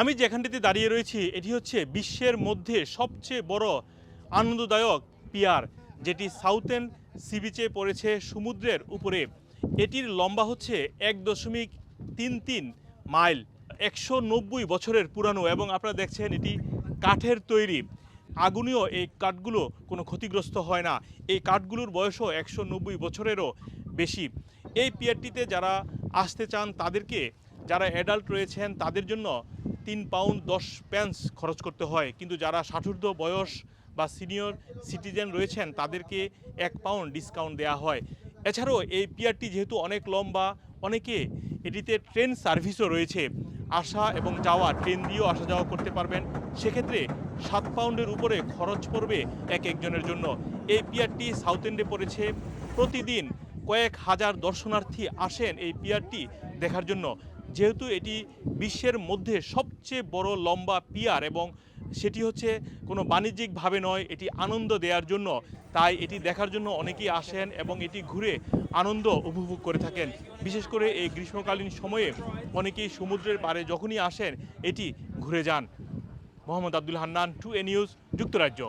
আমি যেখানটিতে দাঁড়িয়ে রয়েছি, এটি হচ্ছে বিশ্বের মধ্যে সবচেয়ে বড় আনন্দদায়ক পিয়ার, যেটি সাউথেন সি বিচে পড়েছে সমুদ্রের উপরে। এটির লম্বা হচ্ছে এক দশমিক তিন তিন মাইল, একশো নব্বই বছরের পুরানো এবং আপনারা দেখছেন এটি কাঠের তৈরি। আগুনেও এই কাঠগুলো কোনো ক্ষতিগ্রস্ত হয় না। এই কাঠগুলোর বয়সও একশো নব্বই বছরেরও বেশি। এই পিয়ারটিতে যারা আসতে চান, তাদেরকে, যারা অ্যাডাল্ট রয়েছেন, তাদের জন্য তিন পাউন্ড দশ প্যান্স খরচ করতে হয়। কিন্তু যারা ষাটুর্ধ বয়স বা সিনিয়র সিটিজেন রয়েছেন, তাদেরকে এক পাউন্ড ডিসকাউন্ট দেওয়া হয়। এছাড়াও এই পিয়ারটি যেহেতু অনেক লম্বা, অনেকে এটিতে ট্রেন সার্ভিসও রয়েছে। আসা এবং যাওয়া, ট্রেন দিয়েও আসা যাওয়া করতে পারবেন। সেক্ষেত্রে সাত পাউন্ডের উপরে খরচ পড়বে এক একজনের জন্য। এই পিয়ারটি সাউথ এন্ডে পড়েছে। প্রতিদিন কয়েক হাজার দর্শনার্থী আসেন এই পিয়ারটি দেখার জন্য। যেহেতু এটি বিশ্বের মধ্যে সবচেয়ে বড় লম্বা পিয়ার এবং সেটি হচ্ছে কোনো বাণিজ্যিকভাবে নয়, এটি আনন্দ দেওয়ার জন্য। তাই এটি দেখার জন্য অনেকেই আসেন এবং এটি ঘুরে আনন্দ উপভোগ করে থাকেন। বিশেষ করে এই গ্রীষ্মকালীন সময়ে অনেকেই সমুদ্রের পাড়ে যখনই আসেন, এটি ঘুরে যান। Mohammad Abdul Hannan, to a news, যুক্তরাজ্য।